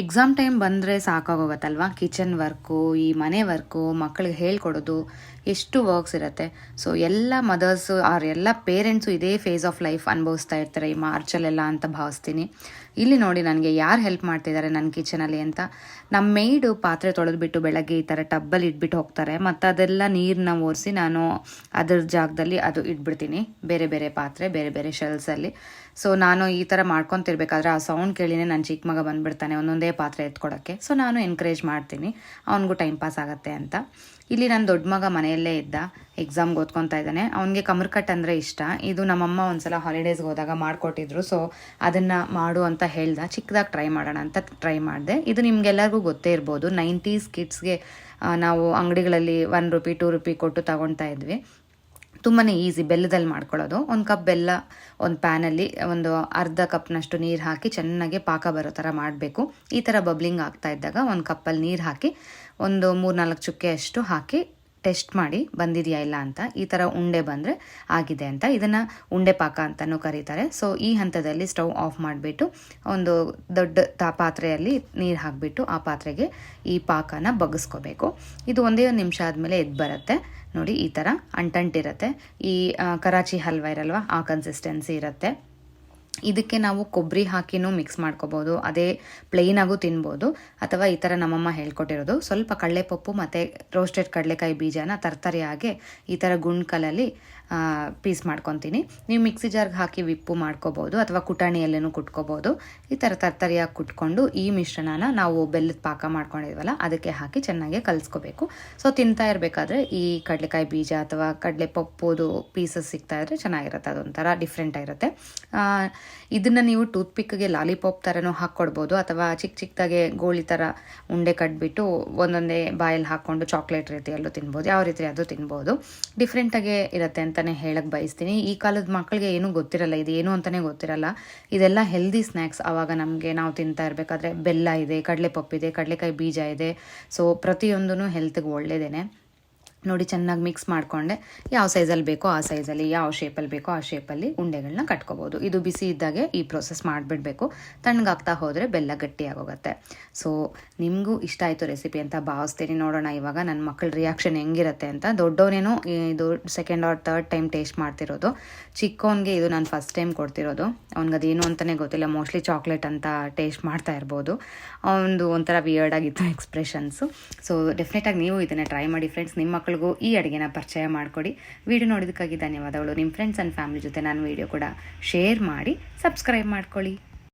Exam time ಬಂದರೆ ಸಾಕಾಗೋಗತ್ತಲ್ವಾ? Kitchen work ಈ ಮನೆ ವರ್ಕು ಮಕ್ಕಳಿಗೆ ಹೇಳ್ಕೊಡೋದು, ಎಷ್ಟು ವರ್ಕ್ಸ್ ಇರುತ್ತೆ. ಸೊ ಎಲ್ಲ ಮದರ್ಸು ಆರ್ ಎಲ್ಲ ಪೇರೆಂಟ್ಸು ಇದೇ ಫೇಸ್ ಆಫ್ ಲೈಫ್ ಅನುಭವಿಸ್ತಾ ಇರ್ತಾರೆ ಈ ಮಾರ್ಚಲ್ಲೆಲ್ಲ ಅಂತ ಭಾವಿಸ್ತೀನಿ. ಇಲ್ಲಿ ನೋಡಿ ನನಗೆ ಯಾರು ಹೆಲ್ಪ್ ಮಾಡ್ತಿದ್ದಾರೆ ನನ್ನ ಕಿಚನಲ್ಲಿ ಅಂತ. ನಮ್ಮ ಮೇಯ್ಡು ಪಾತ್ರೆ ತೊಳೆದ್ಬಿಟ್ಟು ಬೆಳಗ್ಗೆ ಈ ಥರ ಟಬ್ಬಲ್ಲಿ ಇಟ್ಬಿಟ್ಟು ಹೋಗ್ತಾರೆ. ಮತ್ತು ಅದೆಲ್ಲ ನೀರನ್ನ ಓರಿಸಿ ನಾನು ಅದ್ರ ಜಾಗದಲ್ಲಿ ಅದು ಇಟ್ಬಿಡ್ತೀನಿ. ಬೇರೆ ಬೇರೆ ಪಾತ್ರೆ, ಬೇರೆ ಬೇರೆ ಶೆಲ್ಸಲ್ಲಿ ಸೊ ನಾನು ಈ ಥರ ಮಾಡ್ಕೊತಿರ್ಬೇಕಾದ್ರೆ ಆ ಸೌಂಡ್ ಕೇಳಿನೇ ನನ್ನ ಚಿಕ್ಕ ಮಗ ಬಂದ್ಬಿಡ್ತಾನೆ. ಒಂದೊಂದೇ ಪಾತ್ರೆ ಎತ್ಕೊಡೋಕ್ಕೆ. ಸೊ ನಾನು ಎನ್ಕರೇಜ್ ಮಾಡ್ತೀನಿ. ಅವನಿಗೂ ಟೈಮ್ ಪಾಸ್ ಆಗುತ್ತೆ ಅಂತ. ಇಲ್ಲಿ ನನ್ನ ದೊಡ್ಡ ಮಗ ಮನೆಯಲ್ಲೇ ಇದ್ದ ಎಕ್ಸಾಮ್ಗೆ ಓದ್ಕೊತಾ ಇದ್ದಾನೆ. ಅವನಿಗೆ ಕಮರ್ಕಟ್ ಅಂದರೆ ಇಷ್ಟ. ಇದು ನಮ್ಮಮ್ಮ ಒಂದ್ಸಲ ಹಾಲಿಡೇಸ್ಗೆ ಹೋದಾಗ ಮಾಡಿಕೊಟ್ಟಿದ್ರು. ಸೊ ಅದನ್ನು ಮಾಡು ಅಂತ ಹೇಳ್ದ. ಚಿಕ್ಕದಾಗಿ ಟ್ರೈ ಮಾಡೋಣ ಅಂತ ಟ್ರೈ ಮಾಡಿದೆ. ಇದು ನಿಮಗೆಲ್ಲರಿಗೂ ಗೊತ್ತೇ ಇರ್ಬೋದು. ನೈಂಟೀಸ್ ಕಿಡ್ಸ್ಗೆ ನಾವು ಅಂಗಡಿಗಳಲ್ಲಿ ಒನ್ ರುಪಿ ಟೂ ರುಪಿ ಕೊಟ್ಟು ತಗೊಳ್ತಾ ಇದ್ವಿ. ತುಂಬಾ ಈಸಿ ಬೆಲ್ಲದಲ್ಲಿ ಮಾಡ್ಕೊಳ್ಳೋದು. ಒಂದು ಕಪ್ ಬೆಲ್ಲ ಒಂದು ಪ್ಯಾನಲ್ಲಿ ಒಂದು ಅರ್ಧ ಕಪ್ನಷ್ಟು ನೀರು ಹಾಕಿ ಚೆನ್ನಾಗಿ ಪಾಕ ಬರೋ ಥರ ಮಾಡಬೇಕು. ಈ ಥರ ಬಬ್ಲಿಂಗ್ ಆಗ್ತಾ ಇದ್ದಾಗ ಒಂದು ಕಪ್ಪಲ್ಲಿ ನೀರು ಹಾಕಿ, ಒಂದು ಮೂರು ನಾಲ್ಕು ಚುಕ್ಕೆ ಅಷ್ಟು ಹಾಕಿ ಟೆಸ್ಟ್ ಮಾಡಿ ಬಂದಿದೆಯಾ ಇಲ್ಲ ಅಂತ, ಈ ಥರ ಉಂಡೆ ಬಂದರೆ ಆಗಿದೆ ಅಂತ, ಇದನ್ನು ಉಂಡೆ ಪಾಕ ಅಂತಲೂ ಕರೀತಾರೆ. ಸೊ ಈ ಹಂತದಲ್ಲಿ ಸ್ಟವ್ ಆಫ್ ಮಾಡಿಬಿಟ್ಟು ಒಂದು ದೊಡ್ಡ ತಾ ಪಾತ್ರೆಯಲ್ಲಿ ನೀರು ಹಾಕಿಬಿಟ್ಟು ಆ ಪಾತ್ರೆಗೆ ಈ ಪಾಕನ ಬಗ್ಸ್ಕೋಬೇಕು. ಇದು ಒಂದೇ ಒಂದು ನಿಮಿಷ ಆದಮೇಲೆ ಎದ್ದು ಬರುತ್ತೆ. ನೋಡಿ, ಈ ಥರ ಅಂಟಂಟಿರುತ್ತೆ. ಈ ಕರಾಚಿ ಹಲ್ವಾ ಇರಲ್ವ, ಆ ಕನ್ಸಿಸ್ಟೆನ್ಸಿ ಇರುತ್ತೆ. ಇದಕ್ಕೆ ನಾವು ಕೊಬ್ಬರಿ ಹಾಕಿನೂ ಮಿಕ್ಸ್ ಮಾಡ್ಕೋಬೋದು, ಅದೇ ಪ್ಲೈನಾಗೂ ತಿನ್ಬೋದು, ಅಥವಾ ಈ ಥರ ನಮ್ಮಮ್ಮ ಹೇಳ್ಕೊಟ್ಟಿರೋದು. ಸ್ವಲ್ಪ ಕಡಲೆಪಪ್ಪು ಮತ್ತು ರೋಸ್ಟೆಡ್ ಕಡಲೆಕಾಯಿ ಬೀಜನ ತರ್ತರಿಯಾಗೆ ಈ ಥರ ಗುಂಡ್ಕಲಲ್ಲಿ ಪೀಸ್ ಮಾಡ್ಕೊತೀನಿ. ನೀವು ಮಿಕ್ಸಿ ಜಾರ್ಗೆ ಹಾಕಿ ವಿಪ್ಪು ಮಾಡ್ಕೋಬೋದು, ಅಥವಾ ಕುಟಾಣಿಯಲ್ಲೇನು ಕುಟ್ಕೋಬೋದು. ಈ ಥರ ತರ್ತರಿಯಾಗಿ ಕುಟ್ಕೊಂಡು ಈ ಮಿಶ್ರಣನ ನಾವು ಬೆಲ್ಲದ ಪಾಕ ಮಾಡ್ಕೊಂಡಿದ್ವಲ್ಲ, ಅದಕ್ಕೆ ಹಾಕಿ ಚೆನ್ನಾಗಿ ಕಲಿಸ್ಕೋಬೇಕು. ಸೊ ತಿಂತಾ ಇರಬೇಕಾದ್ರೆ ಈ ಕಡಲೆಕಾಯಿ ಬೀಜ ಅಥವಾ ಕಡಲೆ ಪಪ್ಪುದು ಪೀಸಸ್ ಸಿಗ್ತಾ ಇದ್ರೆ ಚೆನ್ನಾಗಿರುತ್ತೆ, ಅದೊಂಥರ ಡಿಫ್ರೆಂಟ್ ಆಗಿರುತ್ತೆ ಇದನ್ನು ನೀವು ಟೂತ್ ಪಿಕ್ಗೆ ಲಾಲಿಪಾಪ್ ಥರನೂ ಹಾಕ್ಕೊಡ್ಬೋದು ಅಥವಾ ಚಿಕ್ಕ ಚಿಕ್ಕದಾಗೆ ಗೋಳಿ ಥರ ಉಂಡೆ ಕಟ್ಬಿಟ್ಟು ಒಂದೊಂದೇ ಬಾಯಲ್ಲಿ ಹಾಕ್ಕೊಂಡು ಚಾಕ್ಲೇಟ್ ರೀತಿಯಲ್ಲೂ ತಿನ್ಬೋದು. ಯಾವ ರೀತಿ ಅದು ತಿನ್ಬೋದು. ಡಿಫ್ರೆಂಟಾಗೆ ಇರುತ್ತೆ ಅಂತಲೇ ಹೇಳಕ್ಕೆ ಬಯಸ್ತೀನಿ. ಈ ಕಾಲದ ಮಕ್ಕಳಿಗೆ ಏನೂ ಗೊತ್ತಿರಲ್ಲ, ಇದು ಏನು ಅಂತಲೇ ಗೊತ್ತಿರಲ್ಲ. ಇದೆಲ್ಲ ಹೆಲ್ದಿ ಸ್ನ್ಯಾಕ್ಸ್ ಆವಾಗ ನಮಗೆ ನಾವು ತಿಂತಾ ಇರಬೇಕಾದ್ರೆ ಬೆಲ್ಲ ಇದೆ ಕಡಲೆ ಕಡಲೆಪಪ್ಪಿದೆ, ಕಡಲೆಕಾಯಿ ಬೀಜ ಇದೆ. ಸೊ ಪ್ರತಿಯೊಂದೂ ಹೆಲ್ತ್ಗೆ ಒಳ್ಳೆಯದೇನೆ ನೋಡಿ ಚೆನ್ನಾಗಿ ಮಿಕ್ಸ್ ಮಾಡಿಕೊಂಡೆ. ಯಾವ ಸೈಜಲ್ಲಿ ಬೇಕೋ ಆ ಸೈಜಲ್ಲಿ ಯಾವ ಶೇಪಲ್ಲಿ ಬೇಕೋ ಆ ಶೇಪಲ್ಲಿ ಉಂಡೆಗಳನ್ನ ಕಟ್ಕೋಬೋದು. ಇದು ಬಿಸಿ ಇದ್ದಾಗೆ ಈ ಪ್ರೋಸೆಸ್ ಮಾಡಿಬಿಡಬೇಕು. ತಣ್ಣಗಾಗ್ತಾ ಹೋದರೆ ಬೆಲ್ಲ ಗಟ್ಟಿಯಾಗೋಗುತ್ತೆ. ಸೊ ನಿಮಗೂ ಇಷ್ಟ ಆಯಿತು ರೆಸಿಪಿ ಅಂತ ಭಾವಿಸ್ತೀನಿ. ನೋಡೋಣ ಇವಾಗ ನನ್ನ ಮಕ್ಕಳ ರಿಯಾಕ್ಷನ್ ಹೆಂಗಿರುತ್ತೆ ಅಂತ. ದೊಡ್ಡವನೇನೋ ಇದು second or third time taste ಮಾಡ್ತಿರೋದು. ಚಿಕ್ಕವನಿಗೆ ಇದು ನಾನು ಫಸ್ಟ್ ಟೈಮ್ ಕೊಡ್ತಿರೋದು. ಅವ್ನಿಗೆ ಅದೇನು ಅಂತಲೇ ಗೊತ್ತಿಲ್ಲ. ಮೋಸ್ಟ್ಲಿ ಚಾಕ್ಲೇಟ್ ಅಂತ ಟೇಸ್ಟ್ ಮಾಡ್ತಾ ಇರ್ಬೋದು. ಅವನದು ಒಂಥರ ವಿಯರ್ಡ್ ಆಗಿತ್ತು ಎಕ್ಸ್ಪ್ರೆಷನ್ಸು ಸೊ ಡೆಫಿನೆಟಾಗಿ ನೀವು ಇದನ್ನು ಟ್ರೈ ಮಾಡಿ ಫ್ರೆಂಡ್ಸ್ ನಿಮ್ಮ ಮಕ್ಕಳಿಗೂ ಈ ಅಡುಗೆನ ಪರಿಚಯ ಮಾಡಿಕೊಡಿ. ವಿಡಿಯೋ ನೋಡೋದಕ್ಕಾಗಿ ಧನ್ಯವಾದಗಳು. ನಿಮ್ಮ ಫ್ರೆಂಡ್ಸ್ ಆ್ಯಂಡ್ ಫ್ಯಾಮಿಲಿ ಜೊತೆ ನಾನು ವಿಡಿಯೋ ಕೂಡ ಶೇರ್ ಮಾಡಿ ಸಬ್ಸ್ಕ್ರೈಬ್ ಮಾಡ್ಕೊಳ್ಳಿ.